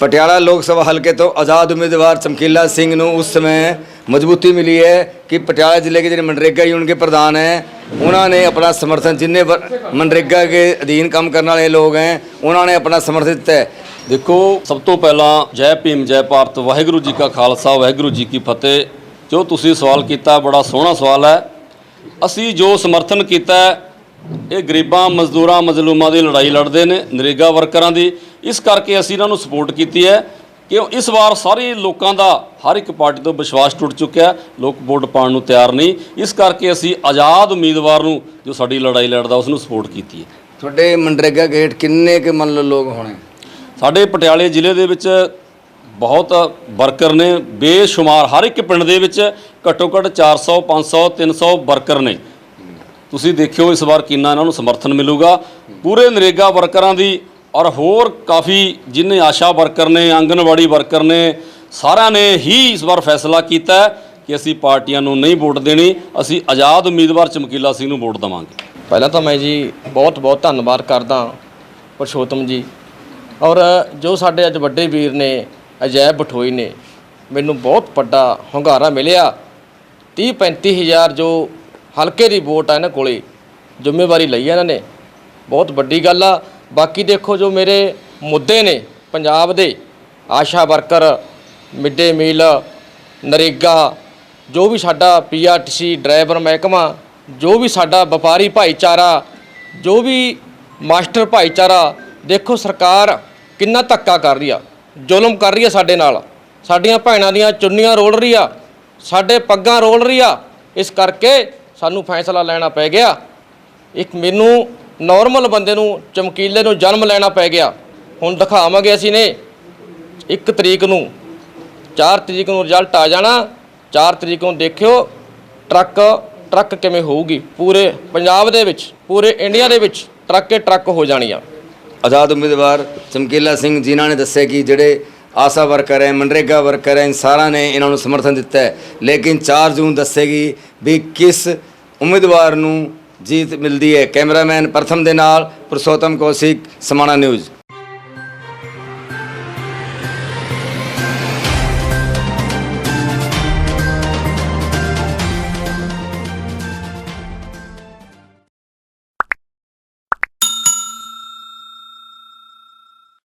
ਪਟਿਆਲਾ ਲੋਕ ਸਭਾ ਹਲਕੇ ਤੋਂ ਆਜ਼ਾਦ ਉਮੀਦਵਾਰ ਚਮਕੀਲਾ ਸਿੰਘ ਨੂੰ ਉਸ ਸਮੇਂ ਮਜ਼ਬੂਤੀ ਮਿਲੀ ਹੈ ਕਿ ਪਟਿਆਲਾ ਜ਼ਿਲ੍ਹੇ ਦੇ ਜਿਹੜੇ ਮਨਰੇਗਾ ਯੂਨੀਅਨ ਦੇ ਪ੍ਰਧਾਨ ਹੈ, ਉਹਨਾਂ ਨੇ ਆਪਣਾ ਸਮਰਥਨ ਜਿੰਨੇ ਮਨਰੇਗਾ ਦੇ ਅਧੀਨ ਕੰਮ ਕਰਨ ਵਾਲੇ ਲੋਕ ਹੈ, ਉਹਨਾਂ ਨੇ ਆਪਣਾ ਸਮਰਥਨ ਦਿੱਤਾ ਹੈ। ਦੇਖੋ, ਸਭ ਤੋਂ ਪਹਿਲਾਂ ਜੈ ਭੀਮ, ਜੈ ਭਾਰਤ, ਵਾਹਿਗੁਰੂ ਜੀ ਕਾ ਖਾਲਸਾ, ਵਾਹਿਗੁਰੂ ਜੀ ਕੀ ਫਤਿਹ। ਜੋ ਤੁਸੀਂ ਸਵਾਲ ਕੀਤਾ, ਬੜਾ ਸੋਹਣਾ ਸਵਾਲ ਹੈ। ਅਸੀਂ ਜੋ ਸਮਰਥਨ ਕੀਤਾ ਇਹ ਗਰੀਬਾਂ, ਮਜ਼ਦੂਰਾਂ, ਮਜ਼ਲੂਮਾਂ ਦੀ ਲੜਾਈ ਲੜਦੇ ਨੇ, ਨਰੇਗਾ ਵਰਕਰਾਂ ਦੀ। ਇਸ ਕਰਕੇ ਅਸੀਂ ਇਹਨਾਂ ਨੂੰ ਸਪੋਰਟ ਕੀਤੀ ਹੈ ਕਿ ਇਸ ਵਾਰ ਸਾਰੇ ਲੋਕਾਂ ਦਾ ਹਰ ਇੱਕ ਪਾਰਟੀ ਤੋਂ ਵਿਸ਼ਵਾਸ ਟੁੱਟ ਚੁੱਕਿਆ ਹੈ। ਲੋਕ ਵੋਟ ਪਾਉਣ ਨੂੰ ਤਿਆਰ ਨਹੀਂ। ਇਸ ਕਰਕੇ ਅਸੀਂ ਆਜ਼ਾਦ ਉਮੀਦਵਾਰ ਨੂੰ ਜੋ ਸਾਡੀ ਲੜਾਈ ਲੜਦਾ ਉਸ ਨੂੰ ਸਪੋਰਟ ਕੀਤੀ ਹੈ। ਤੁਹਾਡੇ ਮਨਰੇਗਾ ਗੇਟ ਕਿੰਨੇ ਕੁ ਮੰਨ ਲਓ ਲੋਕ ਹੋਣੇ? ਸਾਡੇ ਪਟਿਆਲੇ ਜ਼ਿਲ੍ਹੇ ਦੇ ਵਿੱਚ ਬਹੁਤ ਵਰਕਰ ਨੇ ਬੇਸ਼ੁਮਾਰ ਹਰ ਇੱਕ ਪਿੰਡ ਦੇ ਵਿੱਚ ਘੱਟੋ ਘੱਟ 400 500 300 ਵਰਕਰ ਨੇ। ਤੁਸੀਂ ਦੇਖਿਓ ਇਸ ਵਾਰ ਕਿੰਨਾ ਇਹਨਾਂ ਨੂੰ ਸਮਰਥਨ ਮਿਲੂਗਾ। ਪੂਰੇ ਨਰੇਗਾ ਵਰਕਰਾਂ ਦੀ ਔਰ ਹੋਰ ਕਾਫੀ ਜਿੰਨੇ ਆਸ਼ਾ ਵਰਕਰ ਨੇ, ਆਂਗਨਵਾੜੀ ਵਰਕਰ ਨੇ, ਸਾਰਿਆਂ ਨੇ ਹੀ ਇਸ ਵਾਰ ਫੈਸਲਾ ਕੀਤਾ ਕਿ ਅਸੀਂ ਪਾਰਟੀਆਂ ਨੂੰ ਨਹੀਂ ਵੋਟ ਦੇਣੀ, ਅਸੀਂ ਆਜ਼ਾਦ ਉਮੀਦਵਾਰ ਚਮਕੀਲਾ ਸਿੰਘ ਨੂੰ ਵੋਟ ਦੇਵਾਂਗੇ। ਪਹਿਲਾਂ ਤਾਂ ਮੈਂ ਜੀ ਬਹੁਤ ਬਹੁਤ ਧੰਨਵਾਦ ਕਰਦਾ ਪਰਸ਼ੋਤਮ ਜੀ। ਔਰ ਜੋ ਸਾਡੇ ਅੱਜ ਵੱਡੇ ਵੀਰ ਨੇ, ਅਜੈਬ ਬਠੋਈ ਨੇ, ਮੈਨੂੰ ਬਹੁਤ ਵੱਡਾ ਹੁੰਗਾਰਾ ਮਿਲਿਆ। 30 35 ਹਜ਼ਾਰ ਜੋ ਹਲਕੇ ਦੀ ਵੋਟ ਆ ਇਹਨਾਂ ਕੋਲੇ, ਜ਼ਿੰਮੇਵਾਰੀ ਲਈ ਇਹਨਾਂ ਨੇ। ਬਹੁਤ ਵੱਡੀ ਗੱਲ ਆ। ਬਾਕੀ ਦੇਖੋ ਜੋ ਮੇਰੇ ਮੁੱਦੇ ਨੇ ਪੰਜਾਬ ਦੇ, Asha worker, midday meal, NREGA, ਜੋ ਵੀ ਸਾਡਾ ਪੀਆਰਟੀਸੀ ਡਰਾਈਵਰ ਮਹਿਕਮਾ, ਜੋ ਵੀ ਸਾਡਾ ਵਪਾਰੀ ਭਾਈਚਾਰਾ, ਜੋ ਵੀ ਮਾਸਟਰ ਭਾਈਚਾਰਾ, ਦੇਖੋ ਸਰਕਾਰ ਕਿੰਨਾ ਧੱਕਾ ਕਰ ਰਹੀ ਆ, ਜ਼ੁਲਮ ਕਰ ਰਹੀ ਆ ਸਾਡੇ ਨਾਲ। ਸਾਡੀਆਂ ਭੈਣਾਂ ਦੀਆਂ ਚੁੰਨੀਆਂ ਰੋਲ ਰਹੀ ਆ, ਸਾਡੇ ਪੱਗਾਂ ਰੋਲ ਰਹੀ ਆ, ਇਸ ਕਰਕੇ ਸਾਨੂੰ ਫੈਸਲਾ ਲੈਣਾ ਪੈ ਗਿਆ। ਇੱਕ ਮੈਨੂੰ ਨਾਰਮਲ ਬੰਦੇ ਨੂੰ ਚਮਕੀਲੇ ਨੂੰ ਜਨਮ ਲੈਣਾ ਪੈ ਗਿਆ। ਹੁਣ ਦਿਖਾਵਾਂਗੇ ਅਸੀਂ ਨੇ ਇੱਕ ਤਰੀਕ ਨੂੰ 4 ਤਰੀਕ ਨੂੰ ਰਿਜ਼ਲਟ ਆ ਜਾਣਾ 4 ਤਰੀਕ ਨੂੰ ਦੇਖਿਓ ਟਰੱਕ ਟਰੱਕ ਕਿਵੇਂ ਹੋਊਗੀ। ਪੂਰੇ ਪੰਜਾਬ ਦੇ ਵਿੱਚ, ਪੂਰੇ ਇੰਡੀਆ ਦੇ ਵਿੱਚ ਟਰੱਕੇ ਟਰੱਕ ਹੋ ਜਾਣੀਆਂ। ਆਜ਼ਾਦ ਉਮੀਦਵਾਰ ਚਮਕੀਲਾ ਸਿੰਘ ਜਿਨ੍ਹਾਂ ਨੇ ਦੱਸਿਆ ਕਿ ਜਿਹੜੇ ਆਸਾ ਵਰਕਰ ਹੈ, ਮਨਰੇਗਾ ਵਰਕਰ ਹੈ ਸਾਰਿਆਂ ਨੇ ਇਹਨਾਂ ਨੂੰ ਸਮਰਥਨ ਦਿੱਤਾ ਹੈ। ਲੇਕਿਨ 4 ਜੂਨ ਦੱਸੇਗੀ ਵੀ ਕਿਸ ਉਮੀਦਵਾਰ ਨੂੰ ਜੀਤ ਮਿਲਦੀ ਹੈ ਕੈਮਰਾਮੈਨ ਪ੍ਰਥਮ ਦੇ ਨਾਲ ਪੁਰਸ਼ੋਤਮ ਕੌਸ਼ਿਕ ਸਮਾਣਾ ਨਿਊਜ਼